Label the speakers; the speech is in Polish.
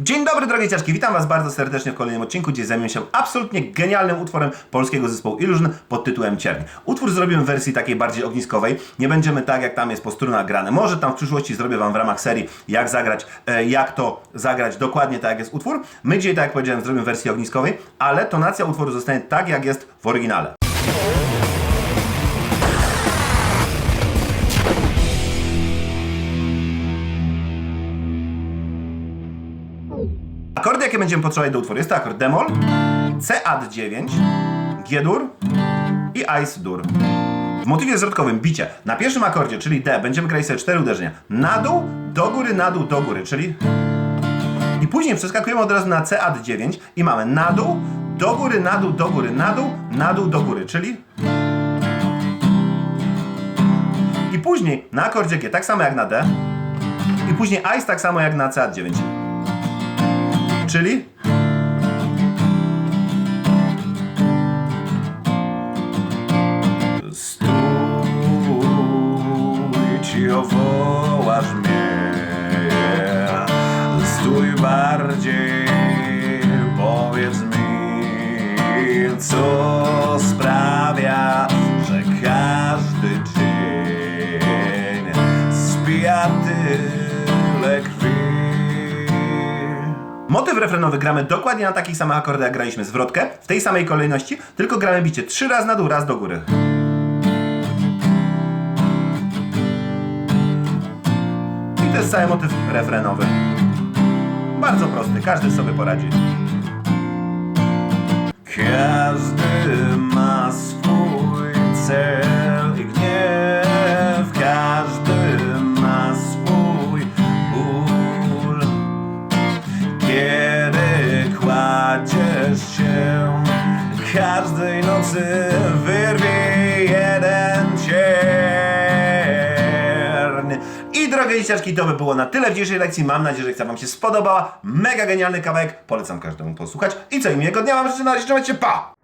Speaker 1: Dzień dobry drogie ciaczki, witam was bardzo serdecznie w kolejnym odcinku, gdzie zajmę się absolutnie genialnym utworem polskiego zespołu Illusion pod tytułem Cierń. Utwór zrobiłem w wersji takiej bardziej ogniskowej, nie będziemy tak jak tam jest po strunach grane. Może tam w przyszłości zrobię wam w ramach serii jak zagrać, e, jak to zagrać dokładnie tak jak jest utwór. My dzisiaj, tak jak powiedziałem, zrobimy w wersji ogniskowej, ale tonacja utworu zostanie tak jak jest w oryginale. Akordy, jakie będziemy potrzebować do utworu, jest to akord demol, C ad 9, G dur i Ice dur. W motywie zwrotkowym bicie na pierwszym akordzie, czyli D, będziemy grać sobie cztery uderzenia. Na dół, do góry, na dół, do góry, czyli... I później przeskakujemy od razu na C ad 9 i mamy na dół, do góry, na dół, do góry, na dół, na dół, do góry, czyli... I później na akordzie G, tak samo jak na D. I później Ice tak samo jak na C ad 9. Czyli? Stój, cicho wołasz mnie Stój bardziej, powiedz mi Co sprawia, że każdy dzień Spija tyle Motyw refrenowy gramy dokładnie na takich samych akordach, jak graliśmy zwrotkę, w tej samej kolejności, tylko gramy bicie trzy razy na dół, raz do góry. I to jest cały motyw refrenowy. Bardzo prosty, każdy sobie poradzi. Każdej nocy wyrwie jeden cierń I drogie ścieżki, to by było na tyle w dzisiejszej lekcji. Mam nadzieję, że lekcja wam się spodobała Mega genialny kawałek, polecam każdemu posłuchać. I co, i miłego dnia wam życzę, na razie, pa!